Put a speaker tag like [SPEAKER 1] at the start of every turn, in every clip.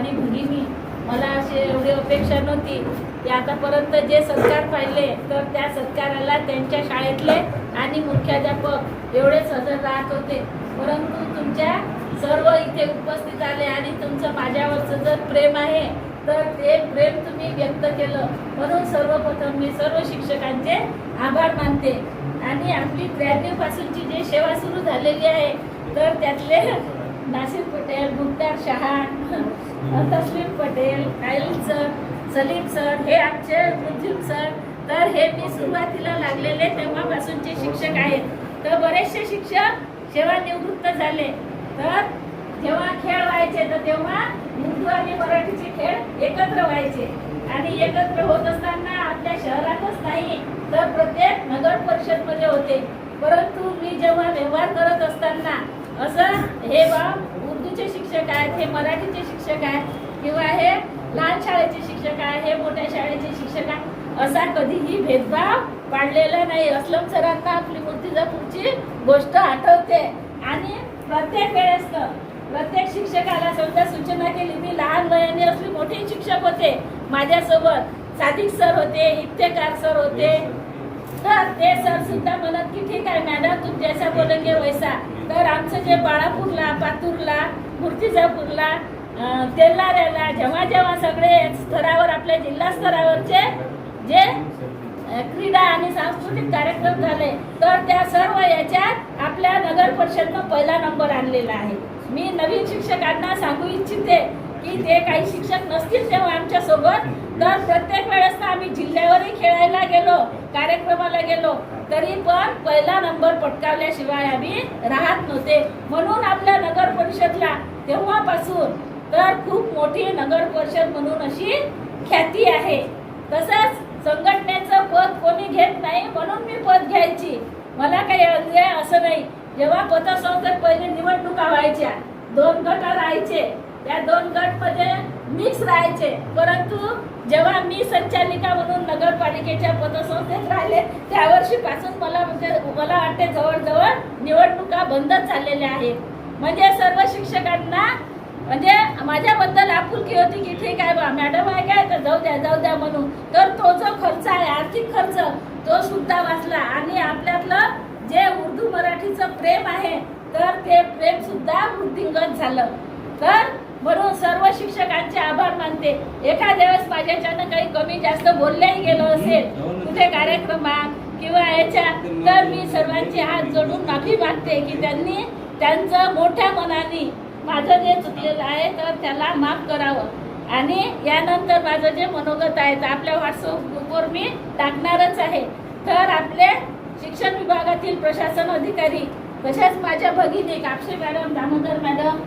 [SPEAKER 1] आणि भगिनी मला असे एवढी अपेक्षा नव्हती. की आतापर्यंत जे सत्कार पाहिले तर त्या सत्काराला त्यांच्या शाळेतले आणि मुख्याध्यापक एवढेच हजर राहत होते. परंतु तुमच्या सर्व इथे उपस्थित आले आणि तुमचं माझ्यावरचं जर प्रेम आहे तर ते प्रेम तुम्ही व्यक्त केलं. म्हणून सर्वप्रथम मी सर्व शिक्षकांचे आभार मानते. आणि आपली त्र्याण्णवपासूनची जी सेवा सुरू झालेली आहे तर त्यातले नासिर पटेल मुक्तार शहा तस्लीम पटेल कायल सर सलीम सर हे आमचे मुजिब सर. तर हे मी सुरुवातीला लागलेले तेव्हापासूनचे शिक्षक आहेत. तर बरेचसे शिक्षक सेवानिवृत्त झाले तर जेव्हा खेळ व्हायचे तर तेव्हा हिंदू आणि मराठीचे खेळ एकत्र व्हायचे. आणि एकत्र होत असताना आपल्या शहरातच नाही तर प्रत्येक नगर परिषदमध्ये होते. परंतु मी जेव्हा व्यवहार करत असताना असं हे बाब उर्दूचे शिक्षक आहेत हे मराठीचे शिक्षक आहेत किंवा हे लहान शाळेचे शिक्षक आहे हे मोठ्या शाळेचे शिक्षक आहे असा कधीही भेदभाव पाडलेला नाही. असलम सरांना आपली मूर्तिजापूरची गोष्ट आठवते. आणि प्रत्येक वेळेस प्रत्येक शिक्षकाला समजा सूचना केली मी लहान वयाने असले मोठे शिक्षक होते माझ्यासोबत. सादिक सर होते इफ्तेकार सर होते. तर ते सर सुद्धा म्हणत की ठीक आहे मॅडम तुम जैसा बोलेंगे वैसा. तर आमचं जे बाळापूरला पातूरला मूर्तिजापूरला अं, तेल्लाऱ्याला जेव्हा जेव्हा सगळे स्तरावर आपल्या जिल्हा स्तरावरचे जे क्रीडा आणि सांस्कृतिक कार्यक्रम झाले तर त्या सर्व याच्यात आपल्या नगर परिषदनं पहिला नंबर आणलेला आहे. मी नवीन शिक्षकांना सांगू इच्छिते की ते काही शिक्षक नसतील तेव्हा आमच्यासोबत तर प्रत्येक वेळेस आम्ही जिल्ह्यावरही खेळायला गेलो. कार्यक्रमाला गेलो तरी पण पहिला नंबर पटकावल्याशिवाय आम्ही राहत नव्हते. म्हणून आपल्या नगर परिषदला तेव्हापासून तर खूप मोठी नगर परिषद म्हणून अशी ख्याती आहे. तसंच संघटनेचं पद कोणी घेत नाही म्हणून मी पद घ्यायची. मला काही अन्याय असं नाही. जेव्हा पतसंस्थेत पहिले निवडणुका व्हायच्या दोन गट राहायचे. त्या दोन गटमध्ये राहायचे. परंतु जेव्हा मी संचालिका म्हणून नगरपालिकेच्या पतसंस्थेत राहिले त्या वर्षीपासून मला म्हणजे मला वाटते जवळजवळ निवडणुका बंदच झालेल्या आहेत. म्हणजे सर्व शिक्षकांना म्हणजे माझ्याबद्दल आपुलकी होती की ठीक आहे बा मॅडम आहे काय? तर जाऊ द्या जाऊ द्या म्हणून. तर तो जो खर्च आहे आर्थिक खर्च तो सुद्धा वाचला. आणि आपल्यातलं जे उर्दू मराठीचं प्रेम आहे तर ते प्रेम सुद्धा वृद्धिंगत झालं. तर म्हणून सर्व शिक्षकांच्या आभार एखाद्या वेळेस माझ्याच्यानं काही कमी जास्त बोलल्याही गेलो असेल कुठे कार्यक्रमात किंवा याच्या तर मी सर्वांचे हात जोडून माफी मागते की त्यांनी त्यांचं मोठ्या मनाने माझं जे चुकलेलं आहे तर त्याला माफ करावं. आणि यानंतर माझं जे मनोगत आहे तर आपल्या व्हॉट्सअप ग्रुपवर मी टाकणारच आहे. तर आपले शिक्षण विभागातील प्रशासन अधिकारी तशाच माझ्या भगिनी कापसे मॅडम दामोदर मॅडम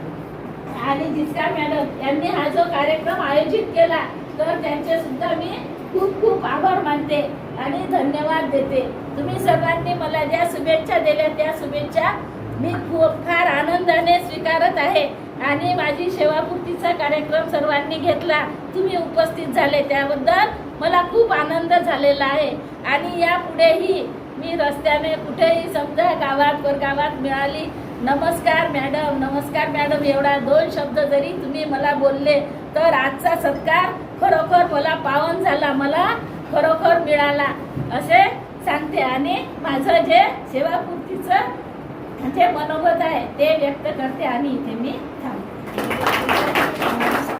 [SPEAKER 1] आणि जिसका मॅडम यांनी हा जो कार्यक्रम आयोजित केला तर त्यांचे सुद्धा मी खूप खूप आभार मानते आणि धन्यवाद देते. तुम्ही सर्वांनी मला ज्या शुभेच्छा दिल्या त्या शुभेच्छा मी खूप फार आनंदाने स्वीकारत आहे. आणि माझी सेवापूर्तीचा कार्यक्रम सर्वांनी घेतला. तुम्ही उपस्थित झाले त्याबद्दल मला खूप आनंद झालेला आहे. आणि यापुढेही मी रस्त्याने कुठेही समजा गावात परगावात मिळाली नमस्कार मॅडम नमस्कार मॅडम एवढा दोन शब्द जरी तुम्ही मला बोलले तर आजचा सत्कार खरोखर मला पावन झाला मला खरोखर मिळाला. असे सांगते आणि माझं जे सेवापूर्तीचं जे मनोगत आहे ते व्यक्त करते आणि इथे मी थांबते.